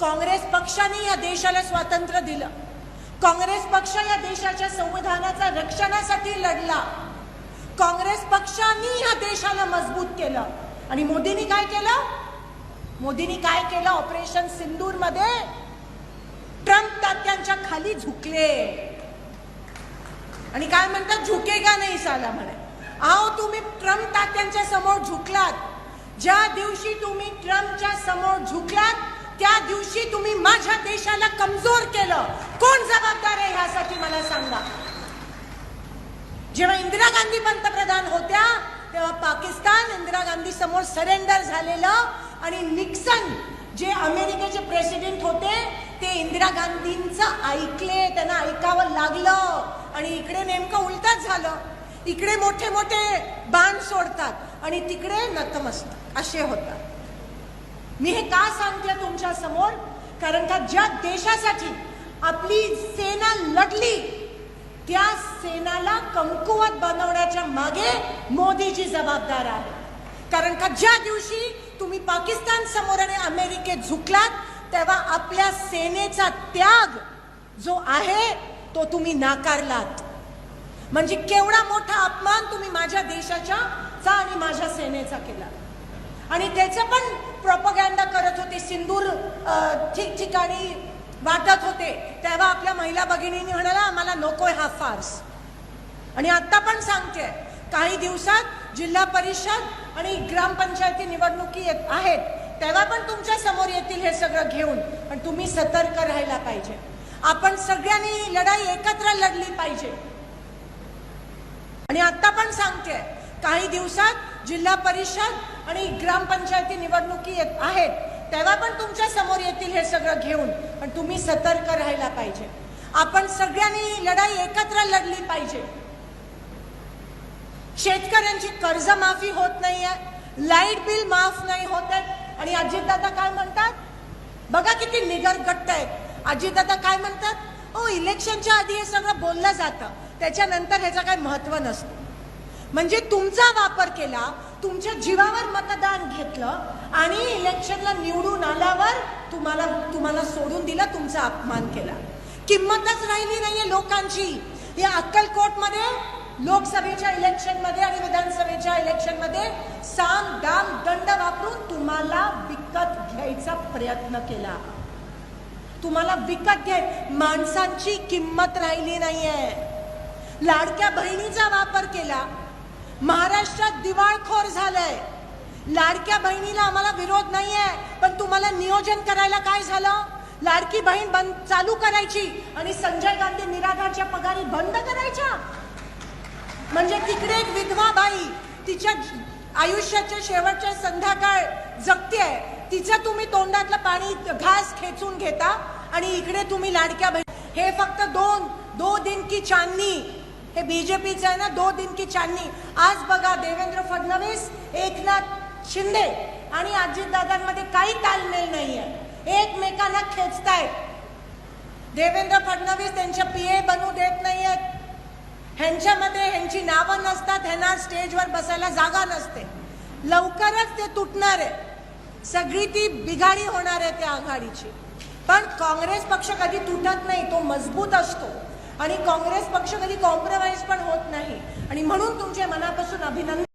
काँग्रेस पक्षाने या देशाला स्वातंत्र्य दिलं. काँग्रेस पक्ष या देशाच्या संविधानाच्या रक्षणासाठी लढला. काँग्रेस पक्षाने या देशाला मजबूत केलं. आणि मोदींनी काय केलं? मोदींनी काय केलं? ऑपरेशन सिंदूरमध्ये ट्रम्प तात्यांच्या खाली झुकले. आणि काय म्हणतात? झुकेगा नाही साला म्हणे? आओ तुम्ही ट्रम्प तात्यांच्या समोर झुकलात. ज्या दिवशी तुम्ही ट्रम्पच्या समोर झुक त्या दिवशी तुम्ही माझ्या देशाला कमजोर केलं. कोण जबाबदार आहे ह्यासाठी मला सांगा. जेव्हा इंदिरा गांधी पंतप्रधान होत्या तेव्हा पाकिस्तान इंदिरा गांधी समोर सरेंडर झालेलं आणि निक्सन जे अमेरिकेचे प्रेसिडेंट होते ते इंदिरा गांधींचं ऐकले त्यांना ऐकावं लागलं आणि इकडे नेमकं उलटच झालं. इकडे मोठे मोठे बाण सोडतात आणि तिकडे नतमस्तक. असे होतात. मी हे का सांगते तुमच्यासमोर? कारण का ज्या देशासाठी आपली सेना लढली त्या सेनाला कमकुवत बनवण्याच्या मागे मोदीजी जबाबदार आहे कारण का ज्या दिवशी तुम्ही पाकिस्तान समोर आणि अमेरिकेत झुकलात तेव्हा आपल्या सेनेचा त्याग जो आहे तो तुम्ही नाकारलात. म्हणजे केवढा मोठा अपमान तुम्ही माझ्या देशाच्या आणि माझ्या सेनेचा केला. आणि त्याचं पण प्रोपगॅन्डा करत होते सिंदूर ठिकठिकाणी वाटत होते. तेव्हा आपल्या महिला भगिनींनी म्हणाला आम्हाला नकोय हा फार्स. आणि आत्ता पण सांगते काही दिवसात जिल्हा परिषद आणि ग्रामपंचायती निवडणुकी येत आहेत. तेव्हा पण तुमच्यासमोर येतील हे सगळं घेऊन. पण तुम्ही सतर्क राहायला पाहिजे. आपण सगळ्यांनी लढाई एकत्र लढली पाहिजे. आणि आत्ता पण सांगते काही दिवसात जिल्हा परिषद आणि ग्रामपंचायती निवडणुकी येत आहेत तेव्हा पण तुमच्यासमोर येतील हे सगळं घेऊन. पण तुम्ही सतर्क राहायला पाहिजे. आपण सगळ्यांनी लढाई एकत्र लढली पाहिजे. शेतकऱ्यांची कर्जमाफी होत नाहीये लाइट बिल माफ नाही होत आहे आणि अजितदादा काय म्हणतात? बघा किती निगर घट्ट आहेत. अजितदादा काय म्हणतात? हो इलेक्शनच्या आधी हे सगळं बोललं जातं. त्याच्यानंतर ह्याचं काही महत्त्व नसतं. म्हणजे तुमचा वापर केला तुमच्या जीवावर मतदान घेतलं आणि इलेक्शनला निवडून आल्यावर तुम्हाला तुम्हाला सोडून दिलं तुमचा अपमान केला. किंमतच राहिली नाहीये लोकांची. या अक्कलकोटमध्ये लोकसभेच्या इलेक्शनमध्ये आणि विधानसभेच्या इलेक्शनमध्ये साम दाम दंड वापरून तुम्हाला विकत घ्यायचा प्रयत्न केला. तुम्हाला विकत घ्याय माणसांची किंमत राहिली नाहीये. लाडक्या बहिणीचा महाराष्ट्रात दिवाळखोर झालंय. लाडक्या बहिणीला आम्हाला विरोध नाहीये पण तुम्हाला नियोजन करायला काय झालं? लाडकी बहीण बंद चालू करायची आणि संजय गांधी निराधारच्या पगारी बंद करायच्या? म्हणजे तिकडे एक विधवा बाई तिच्या आयुष्याच्या शेवटच्या संध्याकाळ जगते तिचं तुम्ही तोंडातलं पाणी घास खेचून घेता आणि इकडे तुम्ही लाडक्या बहीण हे फक्त दोन दो दिन की चांदनी हे बीजेपीचं आहे ना दो दिन की चांदणी. आज बघा देवेंद्र फडणवीस एकनाथ शिंदे आणि अजितदादांमध्ये काही तालमेल आहे एकमेकांना खेचतायत. देवेंद्र फडणवीस त्यांच्या ए बनू देत नाही आहेत ह्यांच्यामध्ये ह्यांची नावं नसतात ह्यांना स्टेजवर बसायला जागा नसते. लवकरच ते तुटणार आहे. सगळी ती बिघाडी होणार आहे त्या आघाडीची. पण काँग्रेस पक्ष कधी तुटत नाही तो मजबूत असतो. आणि काँग्रेस पक्ष कधी कॉम्प्रोमाइज पण होत नाही. आणि म्हणून तुमचे मनापासून अभिनंदन